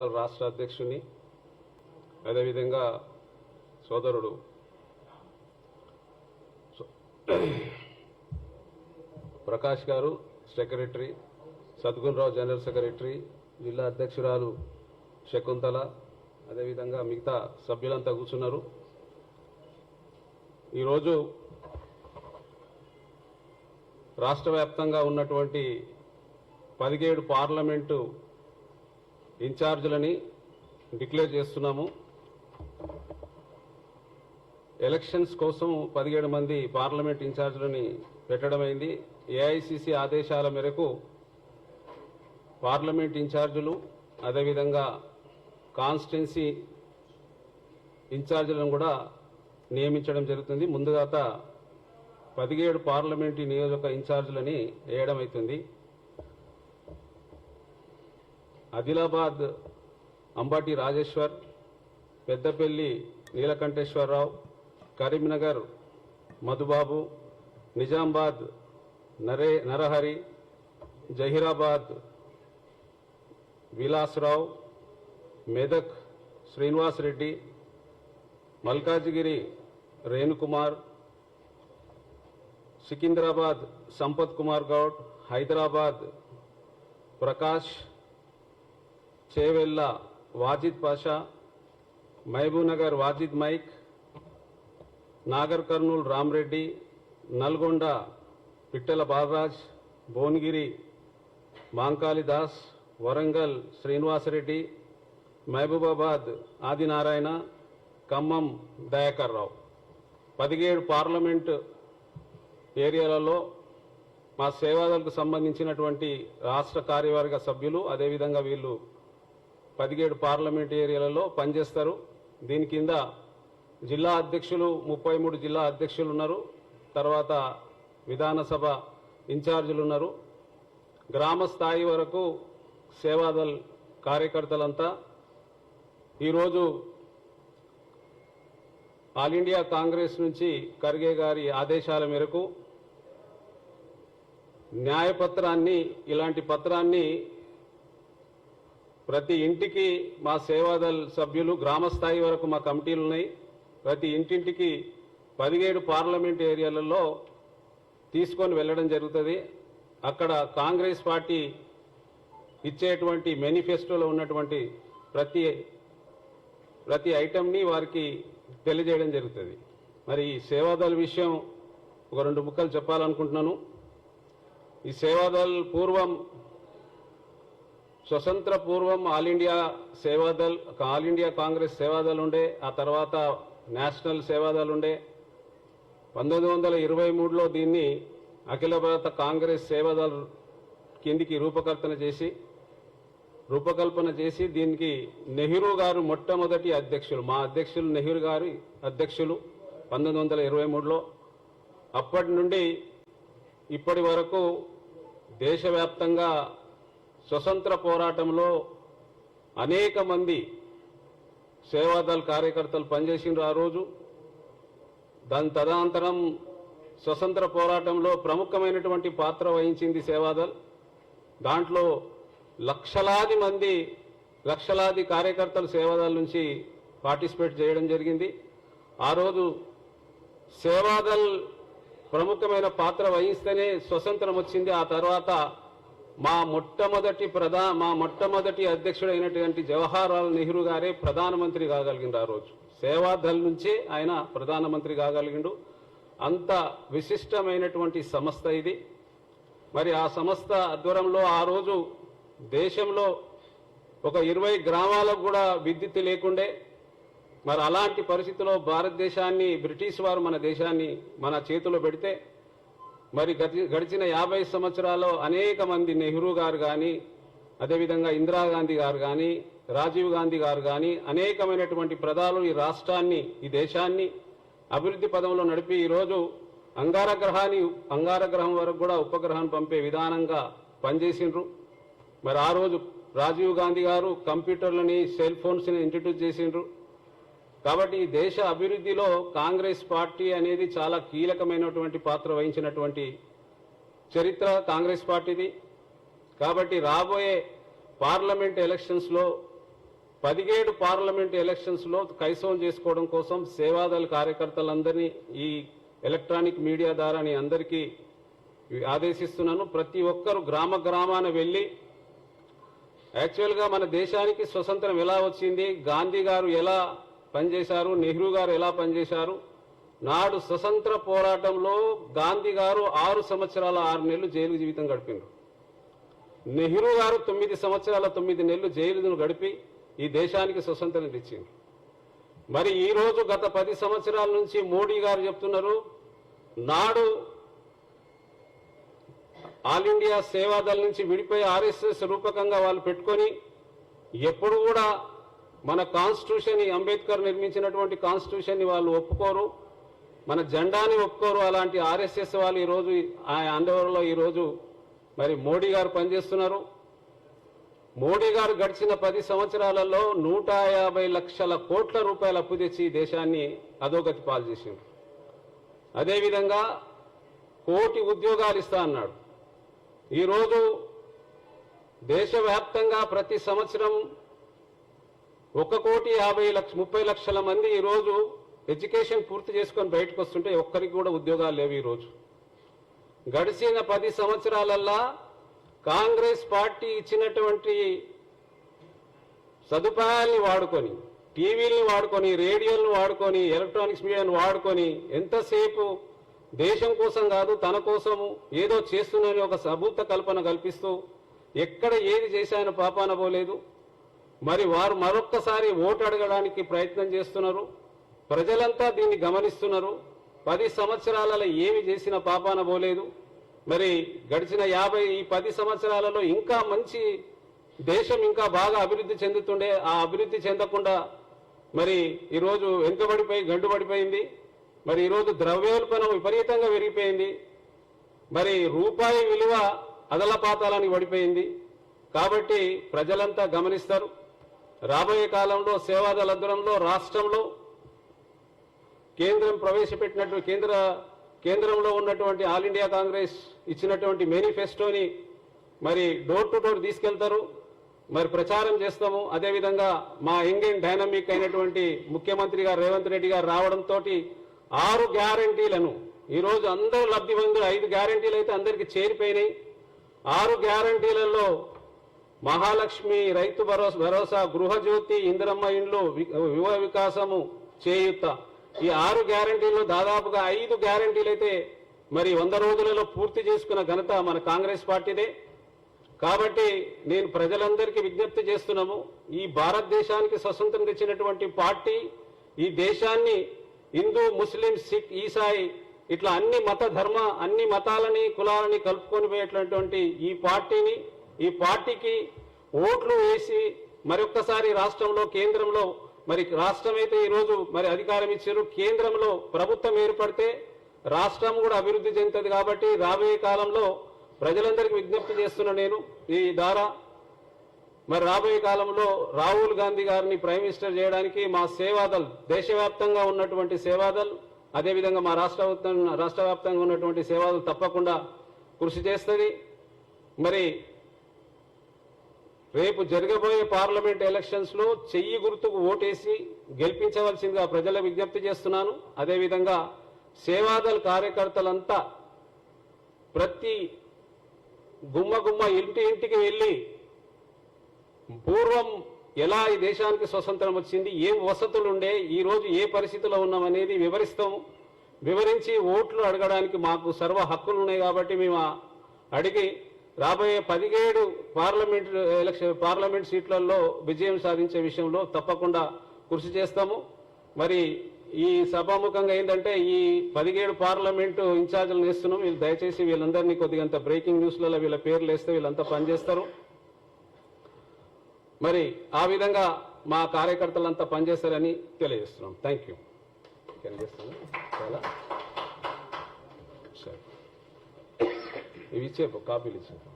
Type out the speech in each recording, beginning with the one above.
రాష్ట్ర అధ్యక్షుని అదేవిధంగా సోదరుడు. ప్రకాష్ గారు సెక్రటరీ సద్గుణరావు జనరల్ సెక్రటరీ జిల్లా అధ్యక్షురాలు శకుంతల అదేవిధంగా మిగతా సభ్యులంతా కూర్చున్నారు. ఈరోజు రాష్ట్ర వ్యాప్తంగా ఉన్నటువంటి పదిహేడు పార్లమెంటు ఇన్ఛార్జులని డిక్లేర్ చేస్తున్నాము. ఎలక్షన్స్ కోసం పదిహేడు మంది పార్లమెంట్ ఇన్ఛార్జీలని పెట్టడమైంది. ఏఐసిసి ఆదేశాల మేరకు పార్లమెంట్ ఇన్ఛార్జీలు అదేవిధంగా కాన్స్టిట్యున్సీ ఇన్ఛార్జీలను కూడా నియమించడం జరుగుతుంది. ముందుగాత పదిహేడు పార్లమెంటు నియోజక ఇన్ఛార్జీలని వేయడం అవుతుంది. ఆదిలాబాద్ అంబాటి రాజేశ్వర్ పెద్దపల్లి నీలకంఠేశ్వరరావు కరీంనగర్ మధుబాబు నిజామాబాద్ నరే నరహరి జహీరాబాద్ విలాస్రావు మెదక్ శ్రీనివాస్ రెడ్డి మల్కాజిగిరి రేణుకుమార్ సికింద్రాబాద్ సంపత్ కుమార్ గౌడ్ హైదరాబాద్ ప్రకాష్ చేవెళ్ళ వాజిద్ పాషా మహబూబ్నగర్ వాజిద్ మైక్ నాగర్ కర్నూల్ రామ్రెడ్డి నల్గొండ పిట్టల బాలరాజ్ భువనగిరి మాంకాళి దాస్ వరంగల్ శ్రీనివాసరెడ్డి మహబూబాబాద్ ఆదినారాయణ ఖమ్మం దయాకర్ రావు. పదిహేడు పార్లమెంట్ ఏరియాలలో మా సేవాదలకు సంబంధించినటువంటి రాష్ట్ర కార్యవర్గ సభ్యులు అదేవిధంగా వీళ్ళు పదిహేడు పార్లమెంట్ ఏరియాలలో పనిచేస్తారు. దీని కింద జిల్లా అధ్యక్షులు ముప్పై మూడు జిల్లా అధ్యక్షులు ఉన్నారు. తర్వాత విధానసభ ఇన్ఛార్జీలు ఉన్నారు. గ్రామ స్థాయి వరకు సేవాదల్ కార్యకర్తలంతా. ఈరోజు ఆల్ ఇండియా కాంగ్రెస్ నుంచి ఖర్గే గారి ఆదేశాల మేరకు న్యాయపత్రాన్ని ఇలాంటి పత్రాన్ని ప్రతి ఇంటికి మా సేవాదళ సభ్యులు గ్రామ స్థాయి వరకు మా కమిటీలు ఉన్నాయి. ప్రతి ఇంటింటికి పదిహేడు పార్లమెంట్ ఏరియాలలో తీసుకొని వెళ్ళడం జరుగుతుంది. అక్కడ కాంగ్రెస్ పార్టీ ఇచ్చేటువంటి మేనిఫెస్టోలో ఉన్నటువంటి ప్రతి ప్రతి ఐటెంని వారికి తెలియజేయడం జరుగుతుంది. మరి ఈ సేవాదళ విషయం ఒక రెండు ముక్కలు చెప్పాలనుకుంటున్నాను. ఈ సేవాదల్ పూర్వం స్వతంత్ర పూర్వం all India Seva Dal all India Congress Seva Dal ఉండే ఆ తర్వాత నేషనల్ సేవాదల్ ఉండే. పంతొమ్మిది వందల ఇరవై మూడులో దీన్ని అఖిల భారత కాంగ్రెస్ సేవాదల్ కిందికి రూపకల్పన చేసి రూపకల్పన చేసి దీనికి నెహ్రూ గారు మొట్టమొదటి అధ్యక్షులు మా అధ్యక్షులు నెహ్రూ గారి అధ్యక్షులు పంతొమ్మిది వందల ఇరవై మూడులో. అప్పటి నుండి ఇప్పటి వరకు దేశవ్యాప్తంగా స్వతంత్ర పోరాటంలో అనేక మంది సేవాదళ కార్యకర్తలు పనిచేసిండ్రు ఆ రోజు. దాని తదనంతరం స్వతంత్ర పోరాటంలో ప్రముఖమైనటువంటి పాత్ర వహించింది సేవాదల్ దాంట్లో లక్షలాది మంది లక్షలాది కార్యకర్తలు సేవాదళ నుంచి పార్టిసిపేట్ చేయడం జరిగింది. ఆ రోజు సేవాదల్ ప్రముఖమైన పాత్ర వహిస్తేనే స్వతంత్రం వచ్చింది. ఆ తర్వాత మా మొట్టమొదటి ప్రధా మా మొట్టమొదటి అధ్యక్షుడైనటువంటి జవహర్లాల్ నెహ్రూ గారే ప్రధానమంత్రి కాగలిగిండు ఆ రోజు. సేవాదల్ నుంచే ఆయన ప్రధానమంత్రి కాగలిగిండు. అంత విశిష్టమైనటువంటి సంస్థ ఇది. మరి ఆ సంస్థ ఆధ్వర్యంలో ఆ రోజు దేశంలో ఒక ఇరవై గ్రామాలకు కూడా విద్యుత్ లేకుండే మరి అలాంటి పరిస్థితిలో భారతదేశాన్ని బ్రిటిష్ వారు మన దేశాన్ని మన చేతిలో పెడితే మరి గతి గడిచిన యాభై సంవత్సరాల్లో అనేక మంది నెహ్రూ గారు కానీ అదేవిధంగా ఇందిరాగాంధీ గారు కానీ రాజీవ్ గాంధీ గారు కానీ అనేకమైనటువంటి ప్రధాలు ఈ రాష్ట్రాన్ని ఈ దేశాన్ని అభివృద్ధి పదంలో నడిపి ఈరోజు అంగారగ్రహాన్ని అంగారగ్రహం వరకు కూడా ఉపగ్రహాన్ని పంపే విధానంగా పనిచేసిండ్రు. మరి ఆ రోజు రాజీవ్ గాంధీ గారు కంప్యూటర్లని సెల్ ఫోన్స్ని ఇంట్రడ్యూస్ చేసిండ్రు. కాబట్టి ఈ దేశ అభివృద్ధిలో కాంగ్రెస్ పార్టీ అనేది చాలా కీలకమైనటువంటి పాత్ర వహించినటువంటి చరిత్ర కాంగ్రెస్ పార్టీది. కాబట్టి రాబోయే పార్లమెంట్ ఎలక్షన్స్లో పదిహేడు పార్లమెంట్ ఎలక్షన్స్లో లో చేసుకోవడం కోసం సేవాదళ కార్యకర్తలందరినీ ఈ ఎలక్ట్రానిక్ మీడియా ద్వారా అందరికీ ఆదేశిస్తున్నాను. ప్రతి ఒక్కరు గ్రామ గ్రామాన వెళ్ళి యాక్చువల్గా మన దేశానికి స్వతంత్రం ఎలా వచ్చింది గాంధీ గారు ఎలా పనిచేశారు నెహ్రూ గారు ఎలా పనిచేశారు? నాడు స్వతంత్ర పోరాటంలో గాంధీ గారు ఆరు సంవత్సరాల ఆరు నెలలు జైలు జీవితం గడిపిండ్రు. నెహ్రూ గారు తొమ్మిది సంవత్సరాల తొమ్మిది నెలలు జైలును గడిపి ఈ దేశానికి స్వతంత్రం తెచ్చింది మరి ఈరోజు గత పది సంవత్సరాల నుంచి మోడీ గారు చెప్తున్నారు నాడు ఆల్ ఇండియా సేవాదళ నుంచి విడిపోయి ఆర్ఎస్ఎస్ రూపకంగా వాళ్ళు పెట్టుకొని ఎప్పుడు కూడా మన కాన్స్టిట్యూషన్ అంబేద్కర్ నిర్మించినటువంటి కాన్స్టిట్యూషన్ని వాళ్ళు ఒప్పుకోరు. మన జెండాని ఒప్పుకోరు. అలాంటి ఆర్ఎస్ఎస్ వాళ్ళు ఈరోజు ఆ ఆందోళనలో ఈరోజు మరి మోడీ గారు పనిచేస్తున్నారు. మోడీ గారు గడిచిన పది సంవత్సరాలలో నూట యాభై లక్షల కోట్ల రూపాయల అప్పు తెచ్చి దేశాన్ని అధోగతి పాలు చేసిండు అదేవిధంగా కోటి ఉద్యోగాలు ఇస్తా అన్నాడు. ఈరోజు దేశవ్యాప్తంగా ప్రతి సంవత్సరం ఒక కోటి యాభై లక్ష ముప్పై లక్షల మంది ఈరోజు ఎడ్యుకేషన్ పూర్తి చేసుకొని బయటకు వస్తుంటే ఒక్కరికి కూడా ఉద్యోగాలు లేవు ఈరోజు గడిచిన పది సంవత్సరాలల్లా కాంగ్రెస్ పార్టీ ఇచ్చినటువంటి సదుపాయాల్ని వాడుకొని టీవీలను వాడుకొని రేడియోలను వాడుకొని ఎలక్ట్రానిక్స్ మీడియాను వాడుకొని ఎంతసేపు దేశం కోసం కాదు తన కోసము ఏదో చేస్తున్నానని ఒక సబూత కల్పన కల్పిస్తూ ఎక్కడ ఏది చేశాయని పాపాన పోలేదు. మరి వారు మరొక్కసారి ఓటు అడగడానికి ప్రయత్నం చేస్తున్నారు. ప్రజలంతా దీన్ని గమనిస్తున్నారు. పది సంవత్సరాలలో ఏమి చేసిన పాపాన పోలేదు. మరి గడిచిన యాభై ఈ పది సంవత్సరాలలో ఇంకా మంచి దేశం ఇంకా బాగా అభివృద్ధి చెందుతుండే ఆ అభివృద్ధి చెందకుండా మరి ఈరోజు వెనుకబడిపోయి గండుబడిపోయింది. మరి ఈరోజు ద్రవ్యోల్బణం విపరీతంగా పెరిగిపోయింది. మరి రూపాయి విలువ అదలపాతాలని పడిపోయింది. కాబట్టి ప్రజలంతా గమనిస్తారు. రాబోయే కాలంలో సేవాదళ రాష్ట్రంలో కేంద్రం ప్రవేశపెట్టినట్టు కేంద్ర కేంద్రంలో ఉన్నటువంటి ఆల్ ఇండియా కాంగ్రెస్ ఇచ్చినటువంటి మేనిఫెస్టోని మరి డోర్ టు డోర్ తీసుకెళ్తారు. మరి ప్రచారం చేస్తాము. అదేవిధంగా మా యంగ్ అండ్ డైనమిక్ అయినటువంటి ముఖ్యమంత్రి గారు రేవంత్ రెడ్డి గారు రావడంతో ఆరు గ్యారంటీలను ఈరోజు అందరూ లబ్ధి ఐదు గ్యారంటీలు అయితే అందరికీ చేరిపోయినాయి. ఆరు గ్యారంటీలలో మహాలక్ష్మి రైతు భరోసా భరోసా గృహజ్యోతి ఇందిరమ్మ ఇండ్లు వి- యువ వికాసము చేయుత ఈ ఆరు గ్యారంటీల్లో దాదాపుగా ఐదు గ్యారంటీలు అయితే మరి వంద రోజులలో పూర్తి చేసుకున్న ఘనత మన కాంగ్రెస్ పార్టీదే. కాబట్టి నేను ప్రజలందరికీ విజ్ఞప్తి చేస్తున్నాము ఈ భారతదేశానికి స్వతంత్రం తెచ్చినటువంటి పార్టీ ఈ దేశాన్ని హిందూ ముస్లిం సిక్ ఈసాయి ఇట్లా అన్ని మత ధర్మ అన్ని మతాలని కులాలని కలుపుకొని పోయేటటువంటి ఈ పార్టీని ఈ పార్టీకి ఓట్లు వేసి మరొక్కసారి రాష్ట్రంలో కేంద్రంలో మరి రాష్ట్రం అయితే ఈరోజు మరి అధికారం ఇచ్చారు. కేంద్రంలో ప్రభుత్వం ఏర్పడితే రాష్ట్రం కూడా అభివృద్ధి చెందుతుంది కాబట్టి రాబోయే కాలంలో ప్రజలందరికీ విజ్ఞప్తి చేస్తున్నా నేను ఈ ద్వారా మరి రాబోయే కాలంలో రాహుల్ గాంధీ గారిని ప్రైమ్ మినిస్టర్ చేయడానికి మా సేవాదల్ దేశవ్యాప్తంగా ఉన్నటువంటి సేవాదల్ అదేవిధంగా మా రాష్ట్ర వ్యాప్తంగా రాష్ట్ర వ్యాప్తంగా ఉన్నటువంటి సేవాదల్ తప్పకుండా కృషి చేస్తుంది. మరి రేపు జరగబోయే పార్లమెంట్ ఎలక్షన్స్లో చెయ్యి గుర్తుకు ఓటేసి గెలిపించవలసిందిగా ప్రజల విజ్ఞప్తి చేస్తున్నాను. అదేవిధంగా సేవాదల్ కార్యకర్తలంతా ప్రతి గుమ్మ గుమ్మ ఇంటి ఇంటికి వెళ్ళి పూర్వం ఎలా ఈ దేశానికి స్వతంత్రం వచ్చింది ఏం వసతులు ఉండే ఈరోజు ఏ పరిస్థితిలో ఉన్నామనేది వివరిస్తాం. వివరించి ఓట్లు అడగడానికి మాకు సర్వ హక్కులు ఉన్నాయి కాబట్టి మేము అడిగి రాబోయే పదిహేడు పార్లమెంట్ ఎలక్షన్ పార్లమెంట్ సీట్లలో విజయం సాధించే విషయంలో తప్పకుండా కృషి చేస్తాము. మరి ఈ సభాముఖంగా ఏంటంటే ఈ పదిహేడు పార్లమెంటు ఇన్ఛార్జీలను వేస్తున్నాం. వీళ్ళు దయచేసి వీళ్ళందరినీ కొద్దిగంత బ్రేకింగ్ న్యూస్లలో వీళ్ళ పేర్లు వేస్తే వీళ్ళంతా పనిచేస్తారు. మరి ఆ విధంగా మా కార్యకర్తలంతా పనిచేస్తారని తెలియజేస్తున్నాం. థ్యాంక్ యూ చాలా. ఇవి ఇచ్చేపు కాపీలు ఇచ్చేపు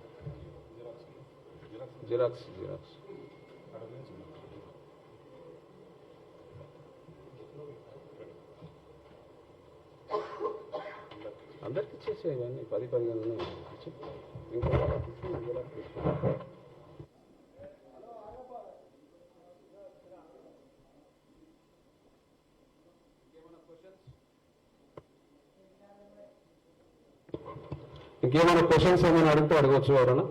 జిరాక్స్ జిరాక్స్ అందరికి ఇచ్చేసే ఇవన్నీ పది పదిహేను ఉన్నాయి ఇంకేమైనా క్వశ్చన్స్ ఏమైనా అడిగితే అడగవచ్చు ఎవరైనా.